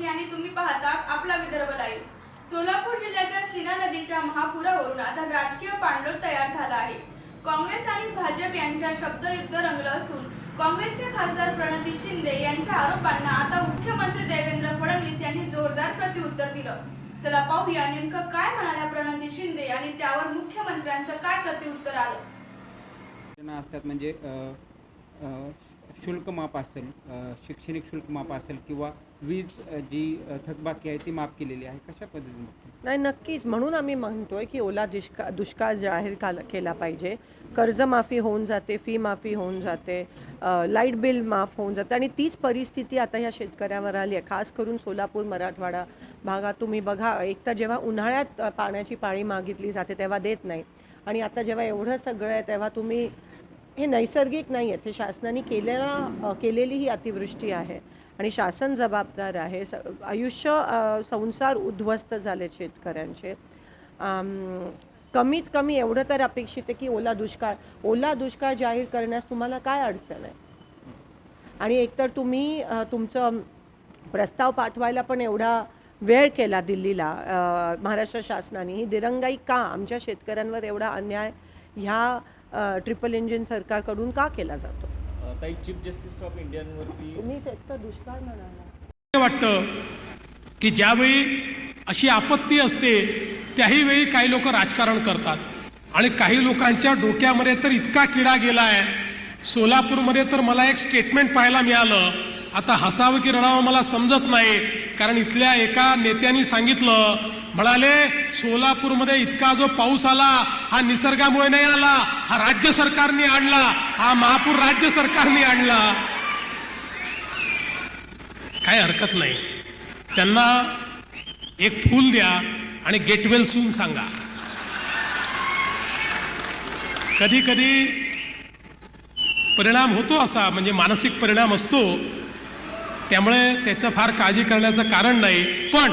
मोठी आणि तुम्ही पाहता आपला विदर्भ लाईव्ह सोलापूर जिल्ह्याच्या शिना नदीच्या महापुरावरून आता राजकीय पांडोळ तयार झाला आहे. काँग्रेस आणि भाजप यांच्या शब्दयुद्ध रंगलं असून काँग्रेसचे खासदार प्रणती शिंदे यांच्या आरोपांना आता मुख्यमंत्री देवेंद्र फडणवीस यांनी जोरदार प्रतिउत्तर दिलं. चला पाहूया नेमकं काय म्हणाल्या प्रणती शिंदे आणि त्यावर मुख्यमंत्र्यांचं काय प्रतिउत्तर आलं? असतात म्हणजे शुल्क माफ असेल शैक्षणिक शुल्क माफ असेल किंवा वीज जी थकबाकी आहे ती माफ केलेली आहे कशा पद्धतीने नाही नक्कीच. म्हणून आम्ही म्हणतोय की ओला दुष्का दुष्काळ जाहीर काल- केला पाहिजे. कर्जमाफी होऊन जाते फी माफी होऊन जाते लाइट बिल माफ होऊन जाते. आणि तीच परिस्थिती आता ह्या शेतकऱ्यावर आली आहे. खास करून सोलापूर मराठवाडा भागात तुम्ही बघा एक तर जेव्हा उन्हाळ्यात पाण्याची पाळी मागितली जाते तेव्हा देत नाही. आणि आता जेव्हा एवढं सगळं आहे तेव्हा तुम्ही हे नैसर्गिक नाही आहेत. हे शासनाने केलेला केलेली ही अतिवृष्टी आहे. आणि शासन जबाबदार आहे. स आयुष्य संसार उद्ध्वस्त झाले शेतकऱ्यांचे. कमीत कमी एवढं तर अपेक्षित आहे की ओला दुष्काळ ओला दुष्काळ जाहीर करण्यास तुम्हाला काय अडचण आहे? आणि एकतर तुम्ही तुमचं प्रस्ताव पाठवायला पण एवढा वेळ केला दिल्लीला. महाराष्ट्र शासनाने. ही दिरंगाई का आमच्या शेतकऱ्यांवर एवढा अन्याय? ह्या ट्रिपल इंजिन सरकारकडून का केला जातो? काही चीफ जस्टिस ऑफ इंडियनवरती तुम्ही दुष्काळ म्हणाला. असं वाटतं की ज्यावेळी अशी आपत्ती असते त्याही वेळी काही लोक राजकारण करतात. आणि काही लोकांच्या डोक्यामध्ये तर इतका किडा गेला आहे सोलापूरमध्ये तर मला एक स्टेटमेंट पाहायला मिळालं. आता हसावं की रडावं मला समजत नाही. कारण इथल्या एका नेत्यांनी सांगितलं म्हणाले सोलापूरमध्ये इतका जो पाऊस आला हा निसर्गामुळे नाही आला हा राज्य सरकारने आणला हा महापूर राज्य सरकारने आणला. काय हरकत नाही. त्यांना एक फूल द्या आणि गेटवेल सून सांगा. कधी कधी परिणाम होतो असा म्हणजे मानसिक परिणाम असतो. त्यामुळे त्याचं फार काळजी करण्याचं कारण नाही. पण